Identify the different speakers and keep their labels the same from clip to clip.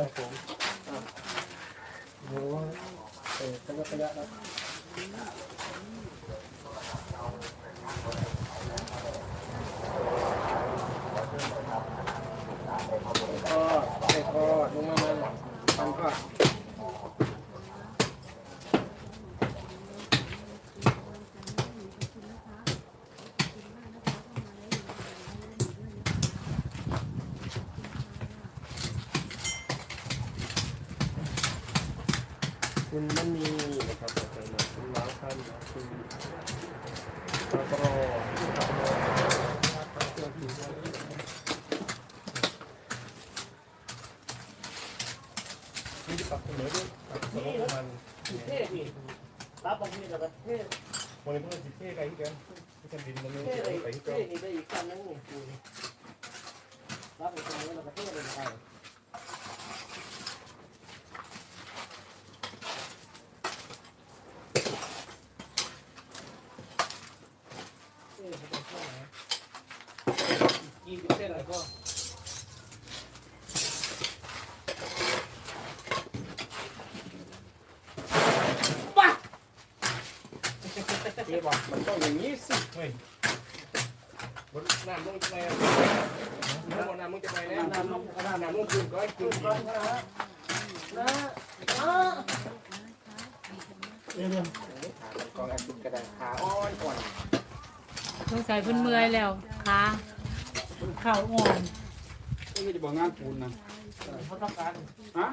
Speaker 1: หม
Speaker 2: ดเลยผมโอ้ยเออขยับขยับแล้ว
Speaker 1: ก็ใส่คอลงมามันมันก็
Speaker 2: คุณมันมีนะครับเป็นมาคุณล้างท่านนะคุณตะกรอตะกรอเสื้อผิว ตักเสมอด้วยปรับสมองมัน
Speaker 3: เท่ดิรับบางทีแล้วก็เท่
Speaker 2: วันนี้เพื่อนสิเท่ไกลที่กัที่กันดินมันไม่
Speaker 3: เท่
Speaker 2: ไปที่
Speaker 3: เท่
Speaker 2: เก่
Speaker 3: นี่ได้อีกคำนึงนี่รับไปตรงนี้แล้วก็เท่เลยไป
Speaker 1: กินเส้นอะไรก็
Speaker 3: เท่บอก
Speaker 1: มันต้องอย่างนี้สิ
Speaker 2: เฮ้ย
Speaker 1: บนน้ำลงจะไปน้ำบนน้ำมึงจะไปแล้ว
Speaker 3: น้ำน้ำน้ำ
Speaker 1: น้ำลงคืนก็ให้คืน
Speaker 3: ก้อนนะนะอ่า
Speaker 2: เดี๋ยวเดี๋ยว
Speaker 1: ขามันกองแอบกินกระดาษขาอ่อนอ่อน
Speaker 4: สงสัยเพิ่นเมื่อยแล้วขาเข่าอ่อน
Speaker 5: นี่จะบอกงานปูนนะ
Speaker 3: เขาต้องการ
Speaker 5: ฮะ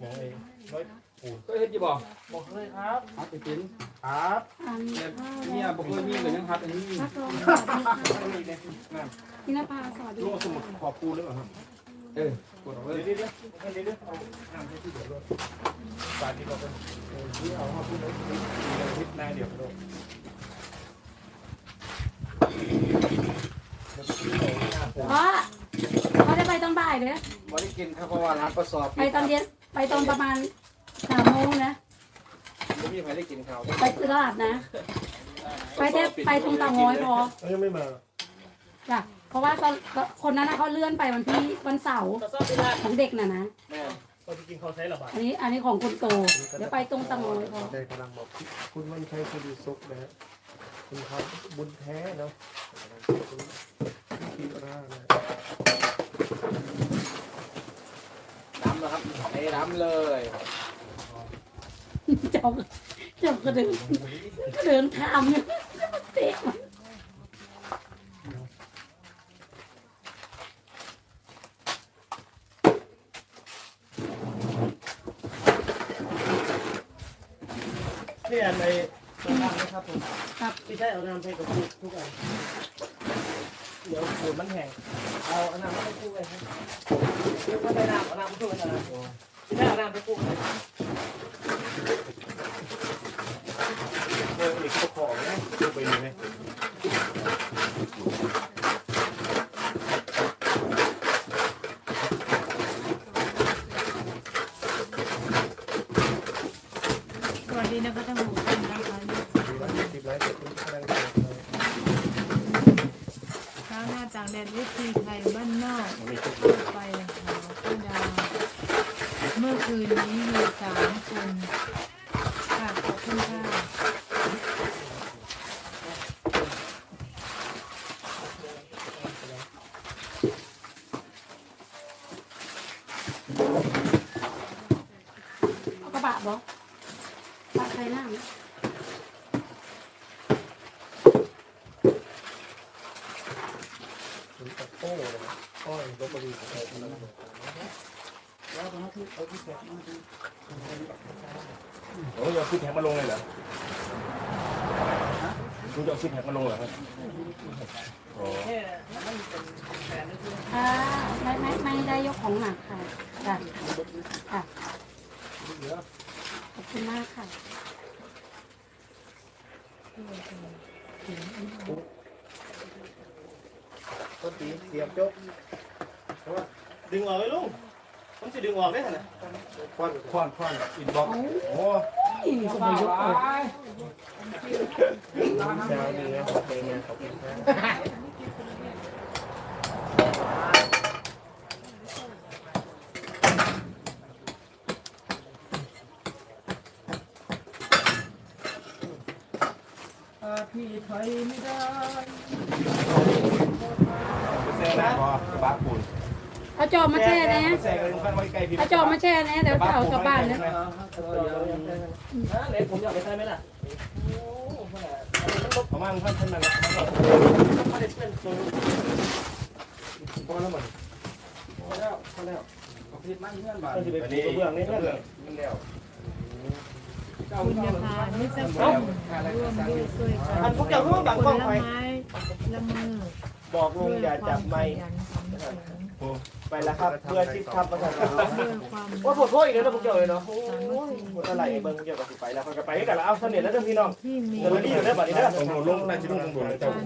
Speaker 2: อย่างไอ้ร้อยปูน
Speaker 5: ก็เฮ็ดจะบอก
Speaker 3: บอกเลยครับ
Speaker 5: ฮัดไปเป็นครับ
Speaker 6: อันนี้
Speaker 5: เนี่ยเนี่ยบอกเคยมีเลยยังฮัดอันนี้
Speaker 6: พักลงสวัสดีค่ะ
Speaker 5: นี่เนี่ยนั่น
Speaker 6: พี่นภาสวัสดี
Speaker 2: ลูกส
Speaker 6: ค่ะ
Speaker 2: มุดขอบปูนหรือเปล่าครับ
Speaker 5: เออกดเอาไว้
Speaker 2: เดี๋ยวเดี๋ยวเดี๋ยวเดี๋ยวเอาน้ำให้ที่เดี๋ยวด้วยปาดที่เราเป็นเออที่เอามาพูดเลยทิศหน้าเดียวกันด้วยเดี๋ยวพี่เอาหน้าปูน
Speaker 6: เพราะเขาได้ไป ตอนบ่ายเด้อ
Speaker 1: บ่ได้กินครับเพราะว่าร้านประสอบ
Speaker 6: ไปตอนเย็นไปตอนประมาณสามโมงนะ
Speaker 1: ไม่มีใครได้กินข้าว
Speaker 6: ไปตลาดนะ ไปแทบไปตรงเตางอยพอ
Speaker 2: เขายังไม่มา
Speaker 6: จ้ะเพราะว่าตอนคนนั้นนะเขาเลื่อนไปวันที่วันเสาร์
Speaker 3: ก็ซ่อมไม่ได้
Speaker 6: ของเด็กน่ะนะ
Speaker 1: แม่
Speaker 2: ตอนที่กินเขาใช้ระบาด
Speaker 6: อันนี้อันนี้ของคนโตเดี๋ยวไปตรงเตางอยพอ
Speaker 2: ได้กำลังบอกคุณวันชัยคุณดีซุกนะฮะคุณครับบุญแท้เนาะคุณพี่รานะ
Speaker 1: ดำ นะครับไอ้ดำเลย
Speaker 6: เจ้าเจ้าก็เดินก็เดินข้ามเนี่ยเตะมัน
Speaker 2: นี่อันในตรงนั้นนะครับผม
Speaker 3: ไม่ใช่เอาน้ำไปกับทุกอัน
Speaker 2: เดี๋ยวปูนมันแห้ง
Speaker 3: เอาเอาน้ำไปกู้ไปครับถ้าไปน้ำเอาน้ำไปกู้กันนะ ไม่ได้เอาน้ำไปกูเลย
Speaker 2: เอออีกตัวของนะดูไปดูไหม
Speaker 4: สวัสดีนะคะท่านผู้ชมนะคะ
Speaker 2: ดูแล้วติดไลฟ์เสร็จคุณกำลังจะ
Speaker 4: ข้าวหน้าจากแดดวิธีไทยบ้านนอก
Speaker 2: มีทุก
Speaker 4: เข้าไปหาพี่ดาวเมื่อคืนนี้มีสามคนค่ะขอบคุณค่ะ
Speaker 6: เอากระ บะบอกปะใครหน้า
Speaker 2: คุณตะโก้เลยนะอ้อยลบบุรีของเราทั้งนั้นเลย
Speaker 3: แล้วตรงนั้นคือเอาที่แขกมาดู
Speaker 2: โอ้ยเอาซิปแพ็กมาลงเลยเหรอคุณจะเอาซิปแพ็กมาลงเหรอครับอ๋อ
Speaker 3: แค่ไม่เป็นแฟนนั่นคือ
Speaker 6: อ่าไม่ไม่ไม่ได้ยกของหนักค่ะจ้ะค่ะ ขอบคุณมากค่ะ
Speaker 2: ต้นตีเสียบจบดึงออกเลยลุงผมจะดึงออกได้ขนาดควันควันควันอินบ็อกโอ้
Speaker 6: ก็ไม่ยกออก
Speaker 2: เช้านี้นะขอบคุณนะขอบคุณครับ
Speaker 5: พี่ ไทยไม่ได้
Speaker 1: แซ่นะพอบ้าปูน
Speaker 6: เอาจอบมาแช่นะ
Speaker 1: แซ่กันลุงขั้นไว้ใกล้พี่
Speaker 6: เอาจอบมาแช่นะเดี๋ยวจะเอากลับบ้านนะ
Speaker 3: นะเล็กผมอยากไปใช้ไหมล่ะโอ้โห
Speaker 1: ประมาณขั้นขั้นนั้นแหละ
Speaker 3: ไม่ได้เป็นตัว
Speaker 1: พอแล้วมัน
Speaker 5: พอแล้วพอแล้วเอาพิษมาเงื่อนบาท
Speaker 3: มันจะเป็นตัวเบื้องนี่เพื่อน
Speaker 1: เรื่องมันแล้ว
Speaker 5: เจ้า
Speaker 4: คุณ
Speaker 5: เจ้า
Speaker 4: พานิสสันร่วมด้วยช่วยกัน
Speaker 3: อันพวกเจ้ารู้บัง
Speaker 4: ค
Speaker 3: กล้อง
Speaker 4: นละ
Speaker 3: ไม้
Speaker 4: ละมือ
Speaker 3: บอกลุงอย่าจับไม้
Speaker 4: ด้วยความขยันขันแข็ง
Speaker 3: ไปแล้วครับเพื่อชิดครับประชาชน
Speaker 4: ด้วยความ
Speaker 3: ว่าปวดโทษอีกแล้วนะพวกเจ้าเลยเนาะโอ้ยปวดอะไรเบิ่งพวกเจ้าก็สิไปแล้วก็ไปให้กันแล้วเอาเสน่ห์แล้วเด้อพี่น้อง
Speaker 4: ที่มี
Speaker 3: เดี๋ยวนี้อยู่ได้บัดนี้เด้อ
Speaker 1: ผมลงน่าจะลงตรงบนเจ้า
Speaker 4: กัน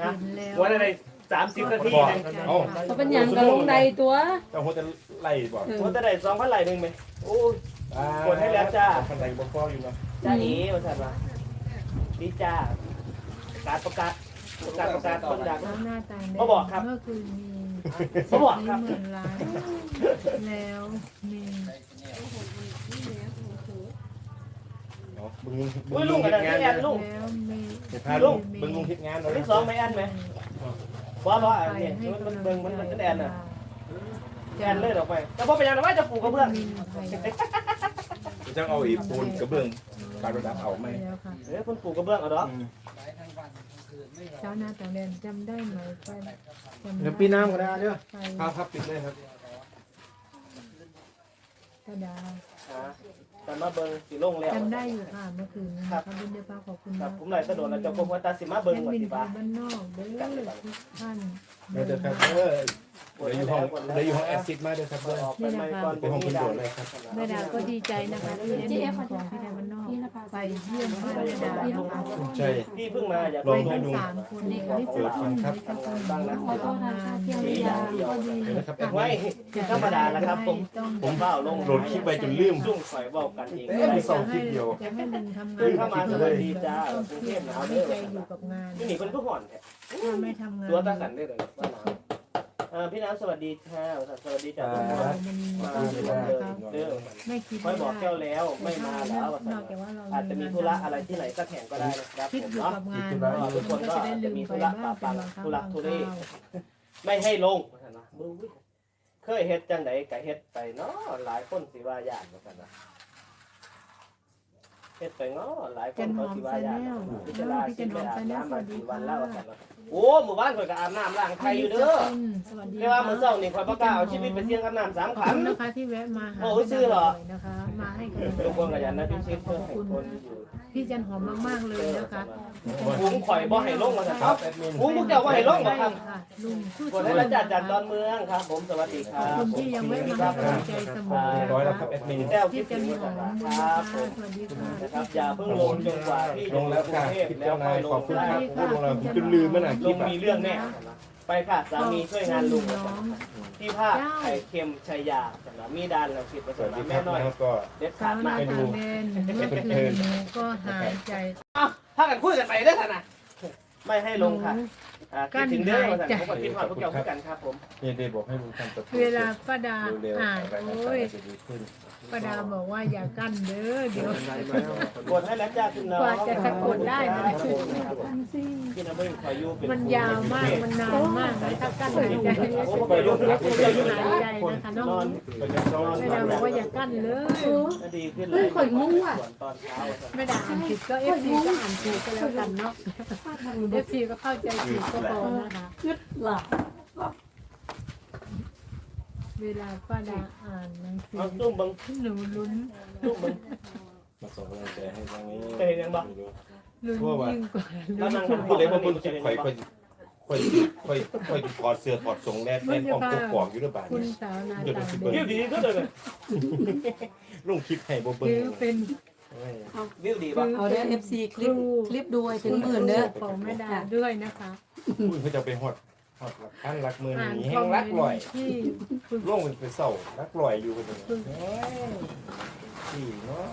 Speaker 3: นะ
Speaker 4: เห็นแล้ว
Speaker 3: วันอะไรสามสิบนาทีเอง
Speaker 1: เอา
Speaker 6: เขาเป็นอย่างกับลงใดตัว
Speaker 1: เจ้าหัวจะไล่บ่
Speaker 3: วันจะได้สองพันไหลหนึ่งไหมโอ้ย กดให้แล้วจ้า
Speaker 1: คันใดบ่พออยู่เนาะ
Speaker 3: จ้าหนีมาสั่นมาดีจ้าการประกาศประกาศประกาศคนดัง
Speaker 4: น้ำหน้าต่างแด
Speaker 3: เขาบอกครับ
Speaker 4: เมื่อคืนมี
Speaker 3: เขาบอกครับ
Speaker 4: หมื่นล้านแล้วมี
Speaker 1: เนาะบึง
Speaker 3: อุ้ยลุงอะไรนี่แอนลุง
Speaker 4: แล้วมี
Speaker 1: เห็นพาลุงบึงลุงคิดงานเนาะ
Speaker 3: ที่สองไม่แอนไหมว่าว่าอันนี้มันมันเบิ่งมันมันแอนน่ะ แอนเลยออกไป แต่พอไปยังว่าจะปลูกกระเบื้อง
Speaker 4: มินไทย
Speaker 1: จะเอาอีปูนกระเบื้องการระดับเอาไหม
Speaker 4: แล้วค่ะ
Speaker 3: เฮ้ยคนปลูกกระเบื้องเอาดอก
Speaker 4: ชาวนาต่างแดนจำได้ไหมไปจำ
Speaker 5: เดี๋ยวปีน้ำก็ได้เด้อ
Speaker 4: ไป
Speaker 1: ครับครับปิดเลยครับ
Speaker 4: กระดาษ
Speaker 3: แต่มาเบิ่งสิลงแล้ว
Speaker 4: จำได้อยู่ค่ะเมื่อคืนนี้ครับบินเดฟ้าขอบคุณ
Speaker 3: ครั
Speaker 4: มา
Speaker 3: บ
Speaker 4: ก
Speaker 3: ผมไหลสะดวกแล้วเจ้าพวกว่าตาสิมา
Speaker 4: แอ
Speaker 3: เบิ่ง
Speaker 4: ด
Speaker 3: ว่า
Speaker 4: มิน
Speaker 3: สิ
Speaker 4: ที่
Speaker 3: บ้า
Speaker 4: บ้านนอกเด้อทุกท่าน
Speaker 1: เดี๋ยวจะครับเออเดี๋ยวอยู่ห้องเดี๋ยวอยู่ห้องแอซิดมาเด้อครับเด้อ
Speaker 3: ออกไปไม่ก่อน
Speaker 1: เป็นห้องคุณโดดเลยครับ
Speaker 4: แม่ดาก็ดีใจนะคะที่ได้เด็กของพี่ไทยบ้านนอกไปเยี่ยมบ้านแม่ดานะคะ
Speaker 1: ใช่
Speaker 3: พี่เพิ่งมาอยาก
Speaker 1: ล
Speaker 4: ไป
Speaker 1: องให้
Speaker 4: ทั้ง
Speaker 1: ดู
Speaker 4: สามคนนี่ค่ะที่สุดที่หนึ่งที่สุดที่หนึ่ง
Speaker 6: ขอโทษนะคะเที่ยงเวลา
Speaker 4: ก็ดี
Speaker 1: เดี๋ยวนะครับ
Speaker 3: ไว้ธรรมดาแล้วครับผม
Speaker 4: ต้อง
Speaker 3: ผมเฝ้าลง
Speaker 1: โหลดคลิปไปจนลืม
Speaker 3: ซุ่มข่อยเว้ากันเอง
Speaker 1: เอ๊ะมีสองคลิปเดียว
Speaker 4: จะให้มันทำงา
Speaker 3: ขึ้
Speaker 4: น
Speaker 3: นเข้ามาสวัสดีจ้า
Speaker 4: ต้อง
Speaker 3: กรุง
Speaker 4: เค
Speaker 3: เท
Speaker 4: รีย
Speaker 3: พ
Speaker 4: ด
Speaker 3: หนาว
Speaker 4: ไม่
Speaker 3: เด้อ
Speaker 4: ใจอยู่กับงาน
Speaker 3: นี่หนีคนทุกห่อนแท้
Speaker 4: ถ้าไม่ทำงาน
Speaker 3: ตัวตาสันได้เลยว่าหนาวอ่าพี่น้ำสวัสดีค่ะสวัสดีจ้าทุกคน
Speaker 4: มันมี
Speaker 3: มา
Speaker 4: ความ
Speaker 3: เล
Speaker 4: สุ
Speaker 3: ย
Speaker 4: ข
Speaker 3: เลย
Speaker 4: นะครับ
Speaker 3: เด้อ
Speaker 4: ไม่คิด
Speaker 3: ค่อยบอกแก้วแล้วไม่มาแล้ว
Speaker 4: นอกจากว่าเรา
Speaker 3: อาจจะมีธุระอะไรที่ไหนสักแห่งก็ได้นะครับ
Speaker 4: คิด
Speaker 3: ผม
Speaker 4: อยู่
Speaker 3: เนาะ
Speaker 4: กับงาน
Speaker 3: ทุกคนก็
Speaker 4: จะได้
Speaker 3: อาจ
Speaker 4: ลื
Speaker 3: จะ
Speaker 4: ม
Speaker 3: มี
Speaker 4: ไป
Speaker 3: ธุระ
Speaker 4: บ้า
Speaker 3: ปะ
Speaker 4: ง
Speaker 3: ปัง
Speaker 4: บางครั้ง
Speaker 3: ธุระ
Speaker 4: บาง
Speaker 3: ทุ
Speaker 4: ค
Speaker 3: เร
Speaker 4: รา
Speaker 3: ศ
Speaker 4: ว
Speaker 3: ไม่ให้ลง เคยเฮ็ดจังไดก็เฮ็ดไปเนาะหลายคนสิว่าย่านว่าซั่นนะเฮ็ดไปเนาะหลายคนเขาสิว่าย่านพิจารณาสิไปอาบน้ำมากี่วันแล้วว่าซั่นนะโอ้หมู่บ้านข่อยก็อาบน้ำล้างไทยอยู่เด้อ
Speaker 4: สวัสดี
Speaker 3: แต่ว่ามื้อเช้านี่ข่อยบ่กล้าเอาชีวิตไปเสี่ยงกับน้ำสาม
Speaker 4: ขอบ
Speaker 3: ขัน
Speaker 4: คุณนะคะที่แวะมาหา
Speaker 3: โอ้ยชื่อเหรอ
Speaker 4: นะคะมาให้กำลังใจ
Speaker 3: ทุกคนก็ยันนะพี่ชิด
Speaker 4: ข
Speaker 3: เพื่
Speaker 4: อ
Speaker 3: อบให้
Speaker 4: คุณ
Speaker 3: คนที่อยู่
Speaker 4: พี่จันหอมมากๆเลยนะคะ
Speaker 3: หุงข่อยบ่ให้ลงมาซั่น
Speaker 1: ค
Speaker 3: ค
Speaker 1: รั
Speaker 3: รั
Speaker 1: บบแอดมิน
Speaker 3: หุงพวกเจ้าบ่ให้ลงบ่ครับ
Speaker 4: ค่ะลุงสู้
Speaker 3: กดให้ละจัดจัดดอนเมืองครับ ผมสวัสดีค
Speaker 4: ข
Speaker 3: รั
Speaker 4: อบบคุณที่ยังไม่มาให้กำลังใจเสมอ
Speaker 1: เรียบร้อยแล้วครับแอดมิน
Speaker 3: แก้วคิ
Speaker 4: พี่
Speaker 3: ด
Speaker 4: จั
Speaker 3: ถึ
Speaker 4: น
Speaker 3: ง
Speaker 4: หอม
Speaker 3: ค
Speaker 4: บุญ
Speaker 3: รั
Speaker 4: ค่ะ
Speaker 3: บผม
Speaker 4: สวัสดีค่ะ
Speaker 3: นะครับอย่าเพิ่งลงจนกว่าพี่
Speaker 1: ลงแล้วค่ะคลิปเจ้านายขอบคุณครับพูดลงแล้วจนลืมมันอะค
Speaker 3: ล
Speaker 1: ลิป
Speaker 3: ง
Speaker 1: อะ
Speaker 3: มีเรื่องแน่ ไปค่ะสามีช่วยงานลุง
Speaker 4: น้อง
Speaker 3: ที่ภาคไข่เค็มชัยยาสำหรับมีดานเราคิดประ
Speaker 1: ส
Speaker 3: ส
Speaker 1: วั
Speaker 3: บ
Speaker 1: สดีค
Speaker 3: แม่
Speaker 1: รับ
Speaker 3: น้อย
Speaker 1: นะครับก็
Speaker 3: เด็ด
Speaker 4: สา
Speaker 3: ขาด
Speaker 4: ว
Speaker 3: มา
Speaker 4: นา
Speaker 3: ก
Speaker 4: ตาแดนเมื่อคืนหนูก็หายใจ
Speaker 3: ถ้ากันคุยกันไปได้ขนาดไม่ให้ลงค่ะ อ่าคิดถึงเด้อว่าสั่นผมก็คิดว่าพวกเจ้าคือกันครับผม
Speaker 1: เนี่ยได้บอกให้ลุงทำประตู
Speaker 4: เวลาป้าดา
Speaker 1: เร็วๆ
Speaker 4: อ่าน
Speaker 1: อะไร
Speaker 4: โอ้
Speaker 1: ต่าง
Speaker 4: ย
Speaker 1: ๆจะดีขึ้น
Speaker 4: ป้าดาบอกว่าอย่ากั้นเด้อเดี๋ยว
Speaker 3: กดให้แล้วจ้าคุณน้อง
Speaker 4: กว่าจะสะกดได้นะ
Speaker 3: พี่น้ำเบิ้งคอยอยู่เป็น
Speaker 4: มันยาวมากมันนานมากนะถ้ากั้นหายใจจะจะหายใจนะคะน้
Speaker 3: น
Speaker 4: อ
Speaker 3: องน
Speaker 1: ก็จะซ้อน
Speaker 4: แม่ดาบอกว่าอย่ากั้นเลย
Speaker 3: ก็ดีขึ้น
Speaker 6: เฮ้ยข่อยงงว่ะ
Speaker 3: ส่วนตอนเช้า
Speaker 4: แม่ดาอ่านผิดก็เอฟซีก็อ่านผิดก็แล้วกันเนาะเอฟซีก็เข้าใจผิดก็พอนะคะ
Speaker 6: ยึดหลับ
Speaker 4: เวลาป้าดาอ่านหนังสื
Speaker 3: เอา
Speaker 4: อ
Speaker 3: ตุ้มบัง
Speaker 4: หนูลุ้น
Speaker 3: ตุ้มบัง
Speaker 1: มาส่งกำลังใจให้ทางนี้
Speaker 3: เคยเห็นยังบ่
Speaker 4: ลุ้นยิ่งกว่า
Speaker 3: แล้ว
Speaker 4: ลุ้น
Speaker 3: นั่ง
Speaker 1: พูดเลยว่าบนคลิปข่อยข่อยข่อยข่อยข่อยถอดเสื้อถอดทรงแรกแน่นออมกกอกอยู่ด้วยบาด
Speaker 4: คุณ
Speaker 1: นี้
Speaker 4: สาวนา
Speaker 3: เยี่
Speaker 4: ตาย
Speaker 3: ม
Speaker 4: เด็ก
Speaker 3: ดีก็เลย
Speaker 1: ลุงคลิปให้บ่เบิ่ง
Speaker 4: ถือเป็น
Speaker 3: วิวดีป่ะ
Speaker 6: เอาเด้อ FC คลิปคลิปดูให้ถึงหมื่นเด้อ
Speaker 4: ของแม่ดาด้วยนะคะ
Speaker 1: อุ้ยเขาจะไปฮอดฮอดหลักพันหลักหมื่น
Speaker 4: อ่าน
Speaker 1: นี่
Speaker 4: ค
Speaker 1: แห้
Speaker 4: อม
Speaker 1: ง
Speaker 4: เม
Speaker 1: รั
Speaker 4: น
Speaker 1: ก
Speaker 4: ต์
Speaker 1: ลอย
Speaker 4: ที่คุณ
Speaker 1: ร่วงเป็นไปเศร้ารักลอยอยู่คนนึงที่เนาะ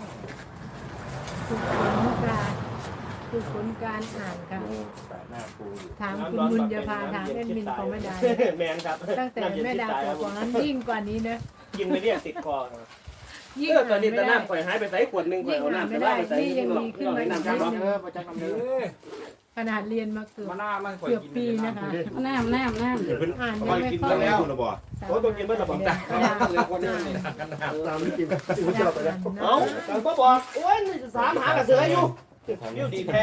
Speaker 4: ผลการอ่านค่ะ
Speaker 1: ยังแปะหน้าครูอยู่
Speaker 4: ถามคุณบุญญาภาถามเล่นมินของแม่ดา
Speaker 3: แมนครับ
Speaker 4: ตั้งแต่แม่ดาตัวของนั้นยิ่งกว่านี้นะ
Speaker 3: กินไปเรียกติดคอ
Speaker 4: ยิ่ง
Speaker 3: เออตอ
Speaker 4: อ่านน
Speaker 3: นี้
Speaker 4: ไม่
Speaker 3: ตะ
Speaker 4: ได้
Speaker 3: น้ำข่อยหายไปใส่ขวดหนึงข่อยเอาน้ำไปว่าไปใส่นี่หรอกนี่หรอกน้ำครับ
Speaker 5: เออประจักษ์คำเด้อ
Speaker 4: ขนาดเรียนมาเกือบ
Speaker 5: มาหน้ามัน
Speaker 4: เกือบปีนะคะ
Speaker 6: แนมแนมแนม
Speaker 4: อ่าน
Speaker 1: ค่
Speaker 4: ยั
Speaker 1: องย
Speaker 4: ไม่
Speaker 1: กิน
Speaker 4: ค่อย
Speaker 1: แล้วคุณระบอก
Speaker 3: โอ้ตัวกินเมื่อระบอกตา
Speaker 5: เหลือคนนึงนี่
Speaker 2: ตามที่กินที่ผมจะเอาไปแล้ว
Speaker 3: เอ้าแต่ก็บอกโอ้ยสามหากระเสืออยู่วิวดีแท้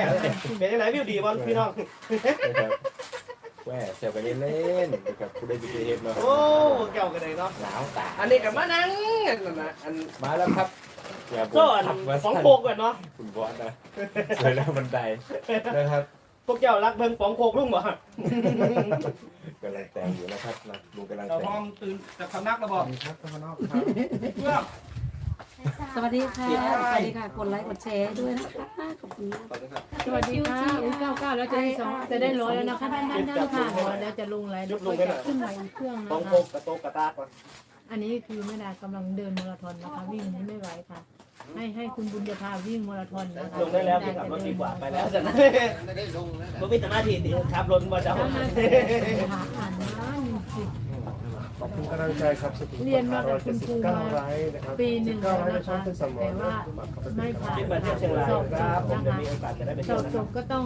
Speaker 3: เป็นยังไงวิวดีบอลพี่น้อง
Speaker 1: แหวแซวกันเล่นๆนะครับผู้ได้ดีเฮ็ดเนาะ
Speaker 3: โอ้แก้วกันเลยเนาะ
Speaker 1: หนาวตา
Speaker 3: อันนี้กับมานั่งนะอัน
Speaker 1: มาแล้วครับอย่าบ่
Speaker 3: ก็อัน
Speaker 1: ขับมา
Speaker 3: ของ
Speaker 1: สั้น
Speaker 3: โคกกันเนาะ
Speaker 1: คุณบอสนะสวยแล้วบันไดนะครับ
Speaker 3: พวกเจ้ารักเบิ่งของโคกลุงบ่
Speaker 1: กำลังแต่งอยู่นะครับนะลุงกำลัง
Speaker 5: เรา
Speaker 1: แต่
Speaker 5: พร้
Speaker 1: ง
Speaker 5: อมตื่นจากสำนักแล้วบอก
Speaker 2: ครับข้างนอกครับ
Speaker 5: เพื่อ
Speaker 6: สวัสดีค่ะ สวัสดีค่ะ กดไลค์ กดแชร์ด้วยนะคะขอบคุณมาก
Speaker 4: สวัสดีค่ะอุ้ยเก้าเก้าแล้วจะได้สองจะได้ร้อยแล้วนะคะด้านด้านด้านค่ะร้อยแล้วจะลงไลน์แล้วก็จะขึ้นไลน์อีกเครื่อง
Speaker 3: ของ
Speaker 4: นะ
Speaker 3: โค
Speaker 4: คะ
Speaker 3: กกระโตกกระตากก่อน
Speaker 4: อันนี้คือแม่ดากำลังเดินมาราธอนนะคะวิ่งนี้ไม่ไหวค่ะ ให้ให้คุณบุญญาภาวิ่งมาราธอนนะคะ
Speaker 3: ลงได้แล้วพี่ขับรถดีกว่าไปแล้วจะนะบ่มีสมาธิดิขับรถบ่จะ
Speaker 4: ถ้ามาหาอ่านนะสิ
Speaker 2: ขอบคุณกำลังใจครับส
Speaker 4: เรียนมากับคุณครูมา
Speaker 2: ไลค์นะครับ
Speaker 4: ปีหนึ่ง
Speaker 2: เก้า
Speaker 4: แล้ว
Speaker 2: ไลค์
Speaker 4: นะ
Speaker 2: ช่อง
Speaker 4: คะ
Speaker 2: เป็นสมอ
Speaker 4: แต่
Speaker 2: ง
Speaker 4: ว่าไม่ผ่าน
Speaker 3: คิดมาเที่ยวเชียงราย
Speaker 4: สอบ
Speaker 3: ค
Speaker 4: จ
Speaker 3: รับบผม
Speaker 4: นะ
Speaker 3: จะ
Speaker 4: คะ
Speaker 3: มีโอกาสจะได้ไป
Speaker 4: ส
Speaker 3: เที่ย
Speaker 4: อ
Speaker 3: ว
Speaker 4: บ
Speaker 3: นะ
Speaker 4: จบก็ต้อง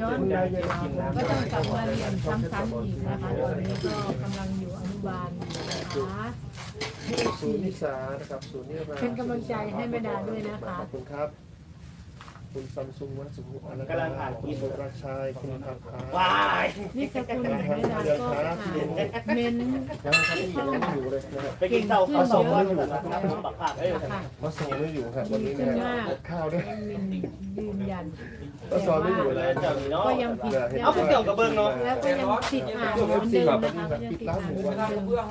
Speaker 4: ย้อนกลับมาเรียนก็ต้องกลับมาเรียนซ้ำๆอีกนะคะตอนนี้ก็กำลังอยู่อนุบาลอยู่นะคะ
Speaker 2: ศูนย์นิสานะครับศูนย์นิรา
Speaker 4: เป็นกำลังใจให้แม่ดาด้วยนะคะ
Speaker 2: ขอบคุณครับ คุณซัมซุงวัดสุขุมอนัน
Speaker 3: กำลังอ่าน
Speaker 2: คุณสุรชัยคุณพักคา
Speaker 3: ว้าย
Speaker 4: นี่สกุลแม่ดาก็อ่านเมน
Speaker 2: ยังครับที่ยังไม่อยู่เลยนะครับ
Speaker 3: ไปกินเต้าข้าวสองวันแล้วนะครับปักผักเอ้ย
Speaker 4: ค่ะ
Speaker 2: เพราะซอไม่อยู่ครับวันนี้นะอดข้าวด้วย
Speaker 4: แอดมินยืนยัน
Speaker 2: เพราะซอไม่อยู่แล้ว
Speaker 3: เจ้านี่เนาะ
Speaker 4: ก็ยังผิด
Speaker 3: เอาพวกเจ้ากับเบิ้งเนาะ
Speaker 4: แล้วก็ยังติดอ่านเหมือนเดิมนะคะก็ยังติดอ่านเหมือน
Speaker 5: ไม่ได้
Speaker 4: เดิม
Speaker 5: เบื้อง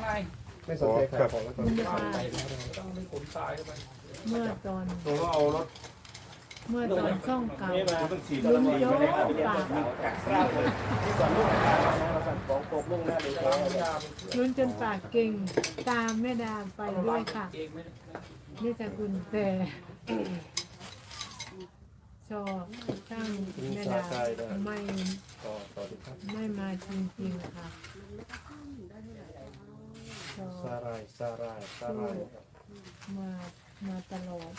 Speaker 5: ไง
Speaker 2: ไม่สนใจขายของแล้วตอน
Speaker 4: คุณ
Speaker 2: นี้
Speaker 4: จะพา
Speaker 5: ต้องไปขนทรายเข้าไป
Speaker 4: เมื่อตอน
Speaker 1: ลุงก็เอารถ
Speaker 4: เมื่อตอนช่องเก่า
Speaker 3: นี่มา
Speaker 1: ต้องฉีด
Speaker 3: ตอนนี้ไม่ได้ไปเรียนภาษาจากคราบเลยที่ก่อนลูกค้านะเราสั่งของโคกลุงหน้าเลย
Speaker 5: จะรับยา
Speaker 4: ลุ้นจนปากเก่งตามแม่ดาไปด้วยค่ะ
Speaker 5: เองไม่
Speaker 4: นี่สกุลแต่ชอบช่างแม่ดาไม่
Speaker 2: ต่อต่อดีครับ
Speaker 4: ไม่มาจริงๆค่ะชอ
Speaker 2: สา
Speaker 4: บ
Speaker 2: รายสารายสารายครับ
Speaker 4: มามาตลอด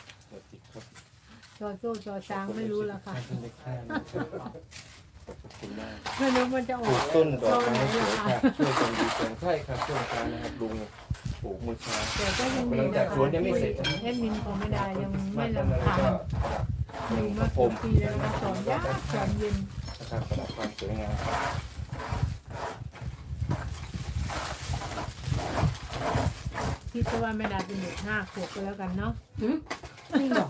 Speaker 1: ติดครับ
Speaker 4: จอโซ่จอช้างไม่รู้ละค่ะ
Speaker 1: ท่านได้ข้างนะครับขอบคุณมาก
Speaker 4: ไม่รู้มันจะอ
Speaker 1: ปลู
Speaker 4: อก
Speaker 1: กต้นดอกไม้
Speaker 4: ช่
Speaker 1: ส
Speaker 4: วง
Speaker 1: วย
Speaker 4: ไหน
Speaker 1: ค่ะ
Speaker 4: ล่ะ
Speaker 1: ช่วยกันดีกันใช่ครับช่วงเช้านะครับลุงปลูกมือเช้า
Speaker 4: แต่ก็ยังมี
Speaker 1: กำลัง
Speaker 4: นะ
Speaker 1: จาก
Speaker 4: คะ
Speaker 1: สวนยังไม่เสร็จ
Speaker 4: แอดมินของไม่ได้ยังไม่
Speaker 1: มาตอน
Speaker 4: ลำ
Speaker 1: นั้น
Speaker 4: คาญ
Speaker 1: ก็
Speaker 4: อยู่มากี่ปีแล้วนะคะสอนยากสอนเย็น
Speaker 1: นะครับประดับความสวยงามครับ
Speaker 4: คิดซะว่าแม่ดาเป็นเด็กห้าขวบก็แล้วกันเนาะ
Speaker 6: หืมจริงเหรอ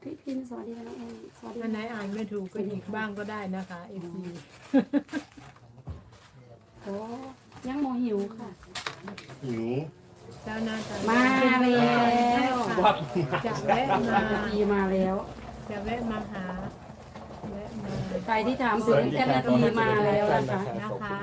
Speaker 6: พี่พินสวัสดีค่ะน้องแอนสวัสดี
Speaker 4: อันไหนอ่านไม่ถูกก็หยิกบ้างก็ได้นะคะเอฟซี
Speaker 6: โอ้ยังโมหิวค่ะ
Speaker 1: หิว
Speaker 4: เจ้าหน้าตา
Speaker 6: มา
Speaker 4: เป็นกำลังใจให้
Speaker 6: แล้ว
Speaker 4: ค่ะจะแวะมา
Speaker 6: ดีมาแล้ว
Speaker 4: จะแวะมาหาแวะมา
Speaker 6: ใครที่ถามถึงเจ้าหน้าที่มาแล้วนะคะ
Speaker 4: นะคะ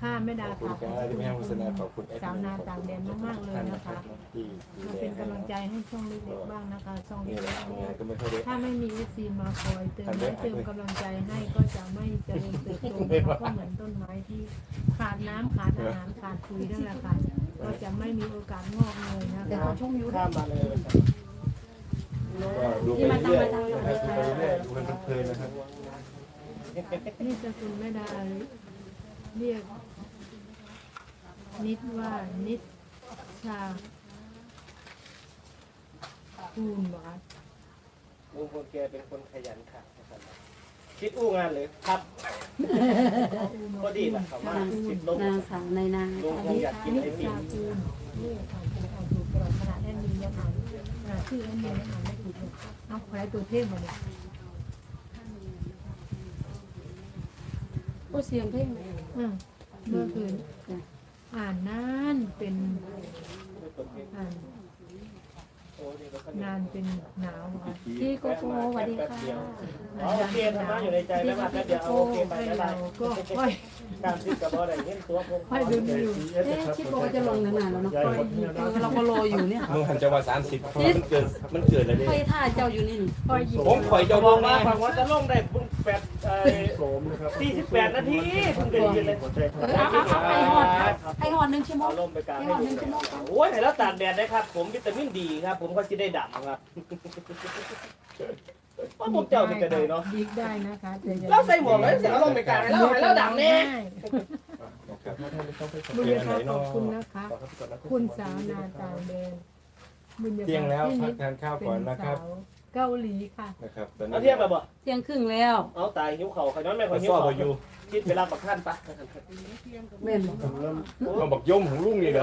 Speaker 4: ข้าไม่ดา
Speaker 1: ขอบคุณ
Speaker 4: ค่ะ
Speaker 1: ครับที่ไม่ให้โฆษณาขอบคุณแอด
Speaker 4: สาว
Speaker 1: มิน
Speaker 4: นาต่างแดนมากๆเลย
Speaker 1: ท่านนะ
Speaker 4: นะ
Speaker 1: ครั
Speaker 4: คะ
Speaker 1: บที่ดู
Speaker 4: มา
Speaker 1: แล
Speaker 4: เป็นกำลังใจให้ช่องเล็กๆบ้างนะคะช่อง
Speaker 1: นี่
Speaker 4: เล็
Speaker 1: แหละ
Speaker 4: ก
Speaker 1: ทำงานก็ไม่ค่อยได้
Speaker 4: ๆถ้าไม่มีเอฟซีมาคอยเติมไม้เติมกำลังใจให้ก็จะไม่เจริญเติบโตนะคะก็เหมือนต้นไม้ที่ขาดน้ำขาดอาหารขาดปุ๋ยนั่นแหละค่ะ ก็จะไม่มีโอกาสงอกเงยนะ
Speaker 6: แต่
Speaker 4: คะ
Speaker 6: เขาชมยู
Speaker 3: ข้ามมาเลย
Speaker 1: ก็ดูไปเรื่อยๆนะครับดูไปเรื่อยๆดูมันเพลินๆนะครับ
Speaker 4: นี่สกุลแม่ดาเรียก นิดว่านิดชาคูณบอกคะ
Speaker 3: ลุงพลแกเป็นคนขยันค่ะ คิดอู้งานเลยครับก็ดีแหละครับว่าคิดลง
Speaker 6: นางสาวในนา
Speaker 3: ลุงคงอยากกิน
Speaker 4: นิด
Speaker 3: ไอติ
Speaker 4: ชามคูณนี่อ่านถูกอ่านถูกตลอดขนาดแอนมียังอ่านอ่านชื่อแอนมียังอ่านไม่ถูกเลยเอาใครตัวเทพมาเนี่ย
Speaker 6: โอ้เสียงเพลง
Speaker 4: อืมเมื่อคืนอ่านนั่นเป็นอ่าน
Speaker 3: โอ้นี่ก็ข
Speaker 4: นานเป็นหนาวค่ะพี่โกโก้สวัสดีค่ะ
Speaker 3: อ๋อโอเคธรรมะอยู่ในใจแล้วมาแป๊บเดียวเอาโอเคไป
Speaker 4: ให้
Speaker 3: ก็ได้
Speaker 4: เราก็ค่อย
Speaker 3: การซิกับบ่ได้เงินตัวผม
Speaker 4: ค่อยดูอยู่
Speaker 6: เอ๊ะคิดบอกว่าจะลงนานๆแล้วเนาะ
Speaker 2: ยายหมดเนี่ย
Speaker 6: เออเราก็รออยู่เนี่ย
Speaker 1: มึงหันจะว่าสามสิบมันเกิดมันเกิดอะไร
Speaker 6: ไฟ
Speaker 1: เนี่ย
Speaker 6: ท่าเจ้าอยู่นี่นี่
Speaker 4: ค่อยหยิบ
Speaker 1: ผมข่อยจะ
Speaker 3: จะ
Speaker 1: ม
Speaker 3: บ
Speaker 1: อ
Speaker 3: องก
Speaker 1: มา
Speaker 3: ว่าฟังว่าจะลงได้ปุ่น แปดเอ่อ
Speaker 2: โสมนะครับ
Speaker 3: สี่สิบแปดนาทีเพิ่งได้ยินเลย
Speaker 2: หัวใจ
Speaker 6: เออเอาเอาเอาไอหอดไอหอดหนึ่งชั่วโม
Speaker 3: เอา
Speaker 6: ง
Speaker 3: ลมไปกลางให้ดูโอ้ยให้แล้วตากแดดนะครับ ผมวิตามินดีครับ ผมก็จะได้ดำครับว่าผมเจ้าเป็นกระเดยเนาะ
Speaker 4: ยิกได้นะคะแต่อย่า
Speaker 3: เราใส่หมวกเลยเสียเอาลมไปกลางให้เราให้เราดำแน่
Speaker 4: บุญยภาขอบคุณนะคะ คุณสาวนาตาแดงบุญยภา
Speaker 1: เที่ยงแล้ว
Speaker 4: ที่
Speaker 1: พั
Speaker 4: นิ
Speaker 1: ก
Speaker 4: ด
Speaker 1: ทานข้าว
Speaker 4: เป็
Speaker 1: ก่อน
Speaker 4: น
Speaker 1: นะครับ
Speaker 4: สาว เกาหลีค่ะ
Speaker 1: นะครับตอนนี้
Speaker 3: เอาเทียบแบบบ่
Speaker 6: เที่ยงครึ่งแล้ว
Speaker 3: เอาตายหิวเข่าขย้อนไม่ข
Speaker 1: ก็
Speaker 3: อหิว
Speaker 1: ซ่อ
Speaker 3: เข่า
Speaker 1: บอยู่
Speaker 3: คิดเวลาบักท่านปะ
Speaker 6: แม่นบ่
Speaker 2: ผมเริ่ม
Speaker 1: ก็บอกย่มของลุงนี่เหรอ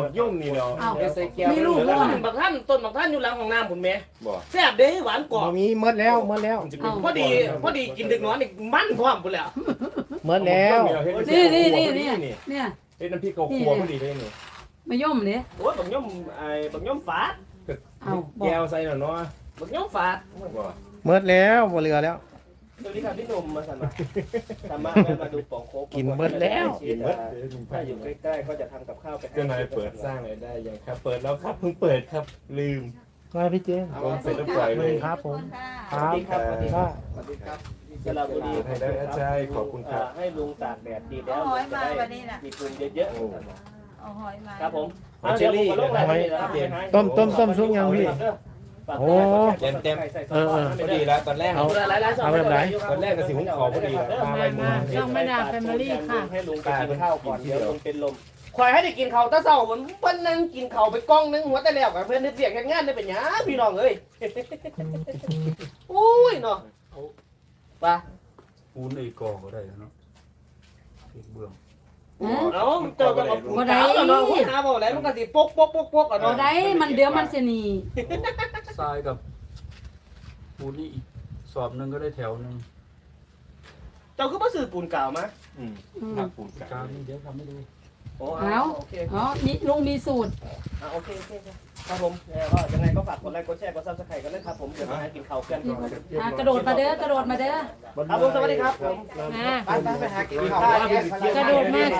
Speaker 1: บอกย่มนี่เหรอ
Speaker 6: อ้าว
Speaker 3: ใส่แก้ว
Speaker 6: มีลูก
Speaker 3: แล้ว
Speaker 6: ด้วย
Speaker 3: บักท่านต้นบักท่านอยู่หลังของน้ำคุณแม่
Speaker 1: บอก
Speaker 3: แซ่บเด้หวานกรอบ
Speaker 5: มีเมื่อแล้วเมื่อแล้ว
Speaker 1: มันจะเป็น
Speaker 3: พอดีพอดีกินดึกนอนอีกมันพร้อมพุ่นแล้ว
Speaker 5: เมื่อแล้ว
Speaker 6: นี่นี่นี่นี่เนี่ย
Speaker 1: เฮ้ยน้ำพริกเขาครัวพอดีเลยนี่
Speaker 6: มาย่อมเนี่ย
Speaker 3: โอ้ยบักย่อมไอ้บักย่อมฝาด
Speaker 6: เอาบอก
Speaker 1: แก้วใส่หน่อยเนาะ
Speaker 3: บักย่อมฝาด
Speaker 1: บอก
Speaker 5: เมื่อแล้วบ่เหลือแล้ว
Speaker 3: สวัสดีครับพี่หนุ่มมาสั่นมาทำมาแม่มาดูปองโคก
Speaker 5: กินเบิดแล้ว
Speaker 1: กินเบิด
Speaker 3: ถ้าอยู่ใกล้ๆก็จะทำกับข้าวไปให้
Speaker 1: เจ้านายเปิดสร้างรายได้ยังครับ เปิดแล้วครับเพิ่งเปิดครับลืม
Speaker 5: มาพี่เจน
Speaker 1: ผมเสร็จแล้วปล่อยเลย
Speaker 5: ครับผม
Speaker 3: สวัสดีครับสวัสดีค
Speaker 5: ว่า
Speaker 3: รับสวัสดีครับสระบุรี
Speaker 1: ให้ได้ใช่ขอบคุณครับ
Speaker 3: ให้ลุงตากแดดดีแล้ว
Speaker 7: เอาหอยมา
Speaker 3: จะได้
Speaker 7: วันนี้น่ะ
Speaker 3: มีคุณเยอะ
Speaker 1: โอ้
Speaker 3: ๆ
Speaker 7: เอาหอยมา
Speaker 3: ครับผม
Speaker 1: เอาเชอรี่
Speaker 3: ดี๋ยวผมก็ลงรายละเอียดแล้วครับ
Speaker 5: ต้มต้มต้มซุปยังพี่โอ้
Speaker 1: เต็มเต็ม
Speaker 5: เออเออ
Speaker 1: พอดีแล้วตอนแรก
Speaker 5: เอาเอาแบบไหน
Speaker 1: ตอนแรกก็สิหุงขอพอดีแล้วมาไว้มือ
Speaker 4: ช่องแม่ดาแฟมิลี่ค่ะ
Speaker 3: ให้ลุงไปกินข้าวก่อนเดี๋ยวลุงเป็นลมคอยให้ได้กินข้าวตะเช้าผมเพิ่นนั่งกินข้าวไปกล้องนึงหัวแต่แล้วกับเพื่อนเสียงงานได้เป็นหยังพี่น้องเอ้ยโอ้ยเนาะไป
Speaker 8: ปูนไอ้กองก็ได้เนาะพริกเบื้อง
Speaker 6: ฮะ
Speaker 3: เอาเจอกับปูนขาวแล้วเนาะหัวหาบ่อะไรมันก็สิปกปกปกปกอะ
Speaker 6: เอา
Speaker 3: เนาะ
Speaker 6: ได้มันเดี๋ยวมันจะหนี
Speaker 8: ทรายกับปูนนี่อีกสอบหนึ่งก็ได้แถวหนึ่ง
Speaker 3: เจ้าคือบ่ซื้อปูนกาวมา
Speaker 1: อืม
Speaker 6: อืม
Speaker 1: ผักปูนก
Speaker 8: กา
Speaker 1: ลาร
Speaker 8: นี่เดี๋ยวทำให้ดู
Speaker 3: โอ้
Speaker 6: เอา
Speaker 3: โอเค
Speaker 6: อ๋อนี่ลุงมีสูตร
Speaker 3: อะโอเคโอเคครับผมแล้วก็ยังไงก็ฝากกดไลค์กดแชร์กด Subscribe กันด้วยครับผมเดี๋ยวมากินข้าวกันครับ
Speaker 6: อะกระโดดมาเด้อกระโดดมาเด้อครับ
Speaker 3: ผมสวัสดีครับผม
Speaker 4: อ่า
Speaker 3: ไปไปไปหากินข้าว
Speaker 4: กระโดดมา